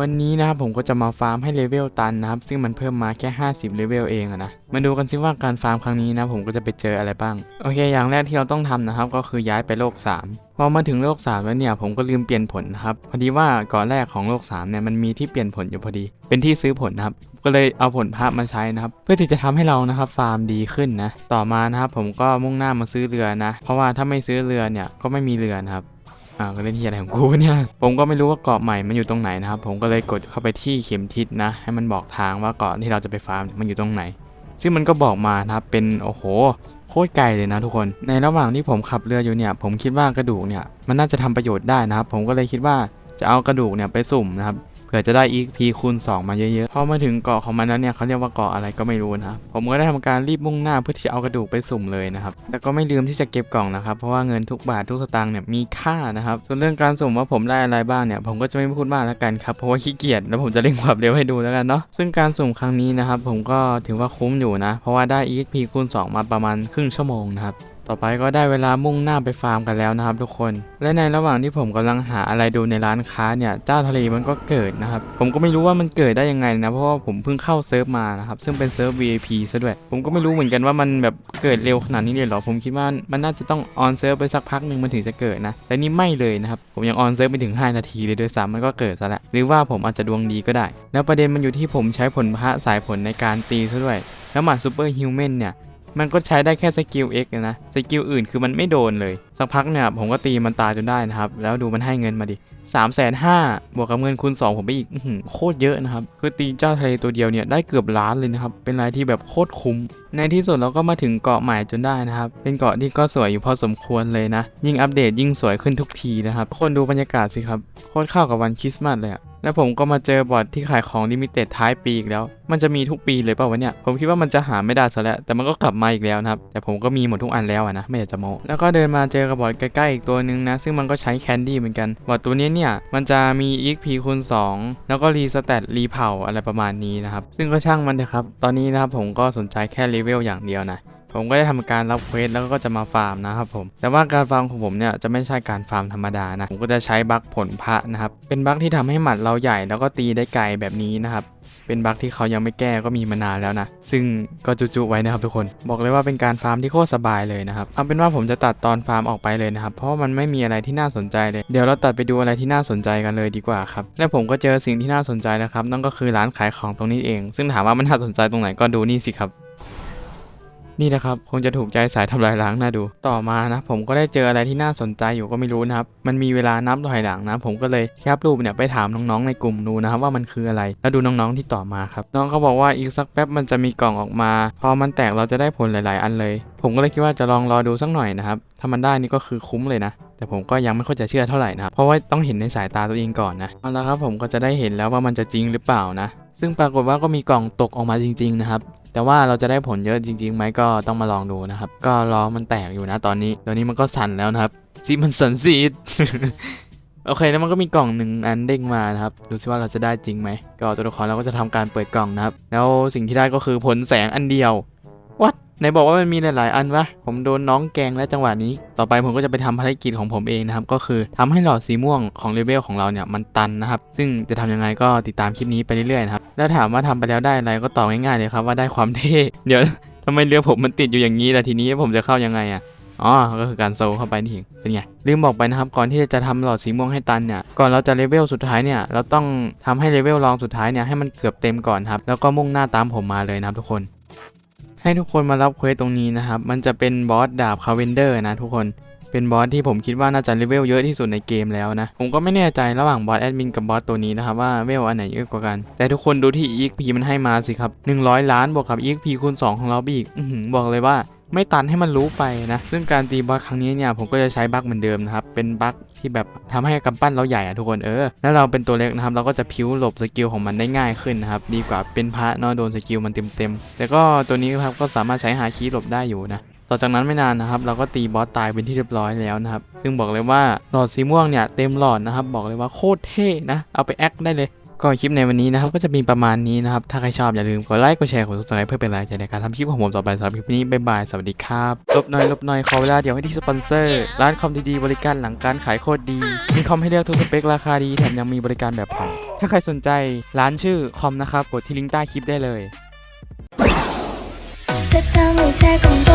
วันนี้นะครับผมก็จะมาฟาร์มให้เลเวลตันนะครับ ซึ่งมันเพิ่มมาแค่ 50 เลเวลเองอะนะ มาดูกันซิว่าการฟาร์มครั้งนี้นะผมก็จะไปเจออะไรบ้าง โอเค อย่างแรกที่เราต้องทำนะครับ ก็คือย้ายไปโลก 3 พอมาถึงโลก 3 แล้วเนี่ยผมก็ลืมเปลี่ยนผลนะครับ พอดีว่าก่อนแรกของโลก 3 เนี่ยมันมีที่เปลี่ยนผลอยู่พอดี เป็นที่ซื้อผลนะครับ ก็เลยเอาผลพระมาใช้นะครับ เพื่อที่จะทำให้เรานะครับฟาร์มดีขึ้นนะ ต่อมานะครับผมก็มุ่งหน้ามาซื้อเรือนะ เพราะว่าถ้าไม่ซื้อเรือเนี่ยก็ไม่มีเรือนะครับ อ่าก็เล่นที่อะไรของกูเนี่ยผมก็ไม่รู้ว่าเกาะใหม่มันอยู่ตรงไหนนะครับ ผมก็เลยกดเข้าไปที่เข็มทิศนะ ให้มันบอกทางว่าเกาะที่เราจะไปฟาร์มมันอยู่ตรงไหน ซึ่งมันก็บอกมานะครับเป็นโอ้โหโคตรไกลเลยนะทุกคน ในระหว่างที่ผมขับเรืออยู่เนี่ย ผมคิดว่ากระดูกเนี่ยมันน่าจะทำประโยชน์ได้นะครับ ผมก็เลยคิดว่าจะเอากระดูกเนี่ยไปสุ่มนะครับ ผื่อจะได้ EP คูณ 2 มาเยอะๆ พอมาถึงเกาะของมันแล้วเนี่ยเขาเรียกว่าเกาะอะไรก็ไม่รู้นะครับ ผมก็ได้ทำการรีบมุ่งหน้าเพื่อที่จะเอากระดูกไปสุ่มเลยนะครับ แต่ก็ไม่ลืมที่จะเก็บกล่องนะครับ เพราะว่าเงินทุกบาททุกสตางค์เนี่ยมีค่านะครับ ส่วนเรื่องการสุ่มว่าผมได้อะไรบ้างเนี่ยผมก็จะไม่พูดมากแล้วกันครับ เพราะว่าขี้เกียจแล้วผมจะเร่งความเร็วให้ดูแล้วกันเนาะ ซึ่งการสุ่มครั้งนี้นะครับผมก็ถือว่าคุ้มอยู่นะ เพราะว่าได้ EXP คูณ 2 มาประมาณครึ่งชั่วโมงนะครับ ต่อไปก็ได้เวลามุ่งหน้าไปฟาร์มกันแล้วนะครับทุกคน และในระหว่างที่ผมกำลังหาอะไรดูในร้านค้าเนี่ยเจ้าทะเลมันก็เกิดนะครับ ผมก็ไม่รู้ว่ามันเกิดได้ยังไงนะ เพราะว่าผมเพิ่งเข้าเซิร์ฟมานะครับ ซึ่งเป็นเซิร์ฟ VIP ซะด้วย ผมก็ไม่รู้เหมือนกันว่ามันแบบเกิดเร็วขนาดนี้เลยเหรอ ผมคิดว่ามันน่าจะต้องออนเซิร์ฟไปสักพักหนึ่งมันถึงจะเกิดนะ แต่นี่ไม่เลยนะครับ ผมยังออนเซิร์ฟไปถึง 5 นาทีเลยด้วยซ้ำมันก็เกิดซะแล้วหรือว่าผมอาจจะดวงดีก็ได้ แล้วประเด็นมันอยู่ที่ผมใช้ผลพระสายผลในการตีซะด้วย แล้วหมัดซูเปอร์ฮิวแมนเนี่ย มันก็ใช้ได้แค่สกิล X นะ สกิลอื่นคือมันไม่โดนเลย สักพักเนี่ยผมก็ตีมันตายจนได้นะครับ แล้วดูมันให้เงินมาดิ3ามแสนห้าบวกกับเงินคูณ2 ผมไปอีกโคตรเยอะนะครับ คือตีเจ้าทะเลตัวเดียวเนี่ยได้เกือบล้านเลยนะครับ เป็นอะไรที่แบบโคตรคุ้ม ในที่สุดเราก็มาถึงเกาะใหม่จนได้นะครับ เป็นเกาะที่ก็สวยอยู่พอสมควรเลยนะ ยิ่งอัปเดตยิ่งสวยขึ้นทุกทีนะครับ คนดูบรรยากาศสิครับ โคตรเข้ากับวันคริสต์มาสเลยอะ แล้วผมก็มาเจอบอทที่ขายของลิมิเต็ดท้ายปีอีกแล้ว มันจะมีทุกปีเลยเปล่าวะเนี่ย ผมคิดว่ามันจะหาไม่ได้ซะแล้ว แต่มันก็กลับมาอีกแล้วนะครับ แต่ผมก็มีหมดทุกอันแล้วนะ ไม่อยากจะโม้แล้วก็เดินมาเจอกับบอทใกล้ๆอีกตัวหนึ่งนะ ซึ่งมันก็ใช้แคนดี้เหมือนกัน บอทตัวนี้เนี่ย มันจะมี EXP คูณ2 แล้วก็รีสแตทรีเผาอะไรประมาณนี้นะครับ ซึ่งก็ช่างมันเถอะครับ ตอนนี้นะครับผมก็สนใจแค่เลเวลอย่างเดียวนะ ผมก็ได้ทำการรับเควสแล้วก็จะมาฟาร์มนะครับผม แต่ว่าการฟาร์มของผมเนี่ยจะไม่ใช่การฟาร์มธรรมดานะ ผมก็จะใช้บัคผลพระนะครับ เป็นบัคที่ทำให้หมัดเราใหญ่แล้วก็ตีได้ไกลแบบนี้นะครับเป็นบัคที่เขายังไม่แก้ก็มีมานานแล้วนะ ซึ่งก็จุๆไว้นะครับทุกคน บอกเลยว่าเป็นการฟาร์มที่โคตรสบายเลยนะครับ เอาเป็นว่าผมจะตัดตอนฟาร์มออกไปเลยนะครับ เพราะมันไม่มีอะไรที่น่าสนใจเลย เดี๋ยวเราตัดไปดูอะไรที่น่าสนใจกันเลยดีกว่าครับ และผมก็เจอสิ่งที่น่าสนใจแล้วครับ นั่นก็คือร้านขายของตรงนี้เอง ซึ่งถามว่ามันน่าสนใจตรงไหนก็ดูนี่สิครับ นี่นะครับคงจะถูกใจสายทำลายล้างน่าดู ต่อมานะผมก็ได้เจออะไรที่น่าสนใจอยู่ก็ไม่รู้นะครับ มันมีเวลานับถอยหลังนะ ผมก็เลยแคปรูปเนี่ยไปถามน้องๆในกลุ่มดูนะครับว่ามันคืออะไร แล้วดูน้องๆที่ต่อมาครับ น้องเขาบอกว่าอีกสักแป๊บมันจะมีกล่องออกมา พอมันแตกเราจะได้ผลหลาย ๆ อันเลย ผมก็เลยคิดว่าจะลองรอดูสักหน่อยนะครับ ถ้ามันได้นี่ก็คือคุ้มเลยนะแต่ผมก็ยังไม่ค่อยจะเชื่อเท่าไหร่นะเพราะว่าต้องเห็นในสายตาตัวเองก่อนนะเอาละครับผมก็จะได้เห็นแล้วว่ามันจะจริงหรือเปล่านะ ซึ่งปรากฏว่าก็มีกล่องตกออกมาจริง ๆ นะครับ แต่ว่าเราจะได้ผลเยอะจริงๆไหมก็ต้องมาลองดูนะครับ ก็ล้อมันแตกอยู่นะตอนนี้ตอนนี้มันก็สั่นแล้วนะครับซีมันสั่นซีดโอเคแล้วมันก็มีกล่องหนึ่งอันเด้งมานะครับดูซิว่าเราจะได้จริงไหมก็ตัวละครเราก็จะทำการเปิดกล่องนะครับ แล้วสิ่งที่ได้ก็คือผลแสงอันเดียววัด ไหนบอกว่ามันมีหลายๆ อันวะ ผมโดนน้องแกงแล้วจังหวะนี้ ต่อไปผมก็จะไปทำภารกิจของผมเองนะครับ ก็คือทำให้หลอดสีม่วงของเลเวลของเราเนี่ยมันตันนะครับ ซึ่งจะทำยังไงก็ติดตามคลิปนี้ไปเรื่อยๆนะครับ แล้วถามว่าทำไปแล้วได้อะไรก็ตอบง่ายๆเลยครับว่าได้ความเท่ เดี๋ยวทำไมเรือผมมันติดอยู่อย่างนี้ล่ะทีนี้ผมจะเข้ายังไงอะอ๋อ ก็คือการโซเข้าไปนี่เองเป็นไง ลืมบอกไปนะครับ ก่อนที่จะทำหลอดสีม่วงให้ตันเนี่ย ก่อนเราจะเลเวลสุดท้ายเนี่ย เราต้องทำให้เลเวลรองสุดท้ายเนี่ยให้มันเกือบเต็มก่อนครับ แล้วก็มุ่งหน้าตามผมมาเลยนะครับทุกคน ให้ทุกคนมารับเควสตรงนี้นะครับ มันจะเป็นบอสดาบคาเวนเดอร์นะทุกคน เป็นบอสที่ผมคิดว่าน่าจะเลเวลเยอะที่สุดในเกมแล้วนะ ผมก็ไม่แน่ใจระหว่างบอสแอดมินกับบอสตัวนี้นะครับว่าเวลอันไหนเยอะกว่ากัน แต่ทุกคนดูที่ EXP มันให้มาสิครับ 100 ล้านบวกกับ EXP คูณ2ของเราบีอีก บอกเลยว่า ไม่ตันให้มันรู้ไปนะ ซึ่งการตีบอสครั้งนี้เนี่ยผมก็จะใช้บั๊กเหมือนเดิมนะครับ เป็นบั๊กที่แบบทำให้กำปั้นเราใหญ่อะทุกคนเออ แล้วเราเป็นตัวเล็กนะครับ เราก็จะพิ้วหลบสกิลของมันได้ง่ายขึ้นนะครับ ดีกว่าเป็นพระเนอะโดนสกิลมันเต็มๆแต่ก็ตัวนี้ครับก็สามารถใช้หาคีหลบได้อยู่นะต่อจากนั้นไม่นานนะครับ เราก็ตีบอสตายเป็นที่เรียบร้อยแล้วนะครับ ซึ่งบอกเลยว่าหลอดสีม่วงเนี่ยเต็มหลอดนะครับ บอกเลยว่าโคตรเท่นะ เอาไปแอคได้เลย ก็คลิปในวันนี้นะครับก็จะมีประมาณนี้นะครับ ถ้าใครชอบอย่าลืมกดไลค์กดแชร์กด subscribe เพื่อเป็นกำลังใจในการทำคลิปของผมต่อไปสำหรับคลิปนี้บ๊ายบายสวัสดีครับลบหน่อยลบหน่อยขอเวลาเดี๋ยวให้ที่สปอนเซอร์ ร้านคอมดีๆบริการหลังการขายโคตรดี มีคอมให้เลือกทุกสเปคราคาดีแถมยังมีบริการแบบผ่อนถ้าใครสนใจร้านชื่อคอมนะครับกดที่ลิงก์ใต้คลิปได้เลยเธอทำให้ใจของตัว